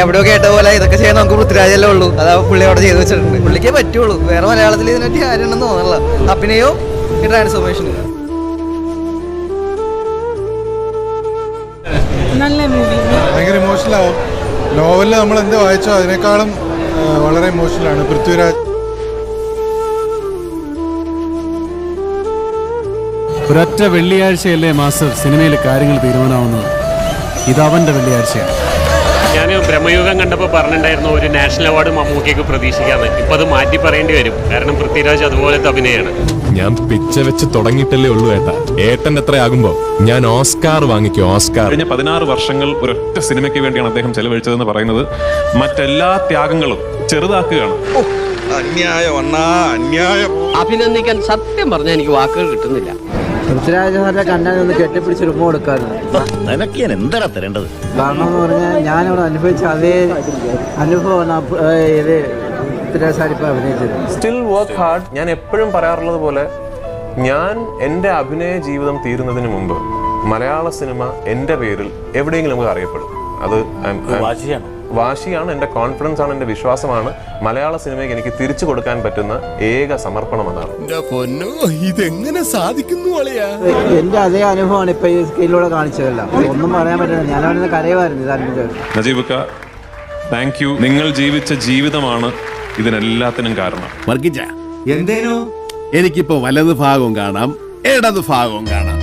എവിടെയോ കേട്ട പോലെ ഇതൊക്കെ ചെയ്യാൻ നമുക്ക് പൃഥ്വിരാജല്ലേ ഉള്ളൂ. അതാ പുള്ളി അവിടെ ചെയ്തു വെച്ചിട്ടുണ്ട്. പുള്ളിക്കേ പറ്റുള്ളൂ. വേറെ മലയാളത്തിൽ ഇതിനൊക്കെ ആരുണ്ടെന്ന് തോന്നല അഭിനയോ ട്രാൻസ്ഫോർമേഷൻ ട്രാൻസ്ഫോർമേഷനും നല്ല മൂവി ഭയങ്കര ഇമോഷണലാവും നോവലിൽ നമ്മൾ എന്ത് വായിച്ചോ അതിനേക്കാളും വളരെ ഇമോഷണൽ ആണ്. പൃഥ്വിരാജ്. ഒരൊറ്റ വെള്ളിയാഴ്ചയല്ലേ മാസ്റ്റർ സിനിമയിൽ കാര്യങ്ങൾ തീരുമാനമാവുന്നത് ഇത് അവന്റെ വെള്ളിയാഴ്ചയാണ്. ഞാൻ ബ്രഹ്മയുഗം കണ്ടപ്പോൾ പറഞ്ഞിട്ടുണ്ടായിരുന്നു ഒരു നാഷണൽ അവാർഡ് മമ്മൂക്കയ്ക്ക് പ്രതീക്ഷിക്കാന്ന്. ഇപ്പൊ അത് മാറ്റി പറയേണ്ടി വരും. കാരണം പൃഥ്വിരാജ് അതുപോലത്തെ അഭിനയാണ്. ഞാൻ പിച്ച വെച്ച് തുടങ്ങിയിട്ടല്ലേ ഉള്ളൂ ഏട്ടാ. ഏട്ടൻ എത്രയാകുമ്പോ? ഞാൻ ഓസ്കാർ വാങ്ങിക്കും ഓസ്കാർ. കഴിഞ്ഞ പതിനാറ് വർഷങ്ങൾ ഒരൊറ്റ സിനിമയ്ക്ക് വേണ്ടിയാണ് അദ്ദേഹം ചെലവഴിച്ചതെന്ന് പറയുന്നത്. മറ്റെല്ലാ ത്യാഗങ്ങളും ചെറുതാക്കുകയാണ്. അന്യായം അണ്ണാ അന്യായം. അഭിനന്ദിക്കാൻ സത്യം പറഞ്ഞാൽ എനിക്ക് വാക്കുകൾ കിട്ടുന്നില്ല. പൃഥ്വിരാജ് സാറിന്റെ കണ്ണാൻ ഒന്ന് കെട്ടിപ്പിടിച്ച് ഉമ്മ കൊടുക്കാറുണ്ട് നിനക്ക് ഞാൻ എന്താ തരേണ്ടത്? കാരണം എന്ന് പറഞ്ഞാൽ ഞാനിവിടെ അനുഭവിച്ച അതേ അനുഭവമാണ് ഇത് പൃഥ്വിരാജ് സാർ ഇപ്പൊ അഭിനയിച്ചത്. സ്റ്റിൽ വർക്ക് ഹാർഡ് ഞാൻ എപ്പോഴും പറയാറുള്ളത് പോലെ ഞാൻ എന്റെ അഭിനയ ജീവിതം തീരുന്നതിന് മുമ്പ് മലയാള സിനിമ എന്റെ പേരിൽ എവിടെയെങ്കിലും നമുക്ക് അറിയപ്പെടും. അത് I'm- വാശിയാണ് എന്റെ കോൺഫിഡൻസ് ആണ് എന്റെ വിശ്വാസമാണ് മലയാള സിനിമയ്ക്ക് എനിക്ക് തിരിച്ചു കൊടുക്കാൻ പറ്റുന്ന ഏക സമർപ്പണം എന്നാണ് ഇതെങ്ങനെ സാധിക്കുന്നു അളിയാ? എന്റെ അതേ അനുഭവമാണ് ഇപ്പൊ ഈ സ്ക്രീനിലൂടെ കാണിച്ചതല്ല. ഒന്നും പറയാൻ പറ്റില്ല. ഞാൻ അവിടെ കരയുമായിരുന്നു നജീബക്ക താങ്ക് യു നിങ്ങൾ ജീവിച്ച ജീവിതമാണ് ഇതിനെല്ലാത്തിനും കാരണം. എന്തേനോ എന്തേനു? എനിക്കിപ്പോ വലത് ഭാഗവും കാണാം ഇടത് ഭാഗവും കാണാം.